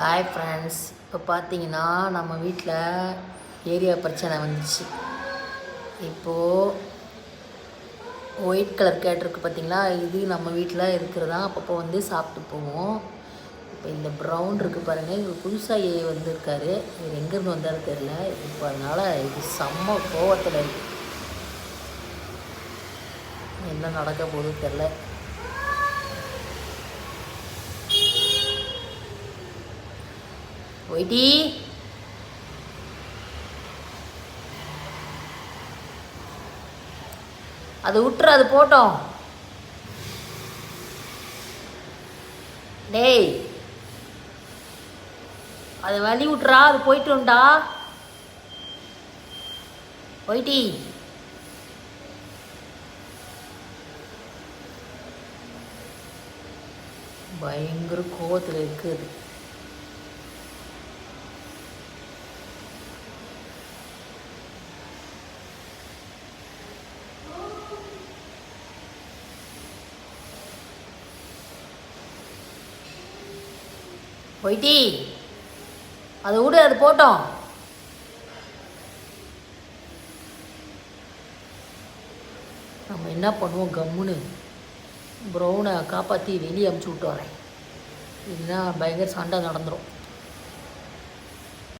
Hi friends இப்போ பார்த்தீங்கன்னா நம்ம வீட்டில் ஏரியா பிரச்சனை வந்துச்சு. இப்போது ஒயிட் கலர் கேட் இருக்குது பார்த்தீங்களா இது நம்ம வீட்டில் இருக்கிறதா? அப்பப்போ வந்து சாப்பிட்டு போவோம். இப்போ இந்த ப்ரௌன் இருக்குது பாருங்கள் இவர் புதுசாக ஏ வந்திருக்காரு. இவர் எங்கேருந்து வந்தாரு தெரில இப்போ அதனால் இது செம்ம கோவத்தில் இருக்கு. என்ன நடக்க போகுது தெரில போய்டி அது விட்டுரு அது போட்டோம். டேய். அது வழி விட்டுறா அது போயிட்டுண்டா போயிட்டி பயங்கர கோவத்தில் இருக்குது. போயிட்டி. அதை விடு அது போட்டோம். நம்ம என்ன பண்ணுவோம் கம்முன்னு? ப்ரௌனை காப்பாற்றி வெளியே அமுச்சு விட்டு வரேன். இல்லைன்னா பயங்கர சண்டை நடந்துடும்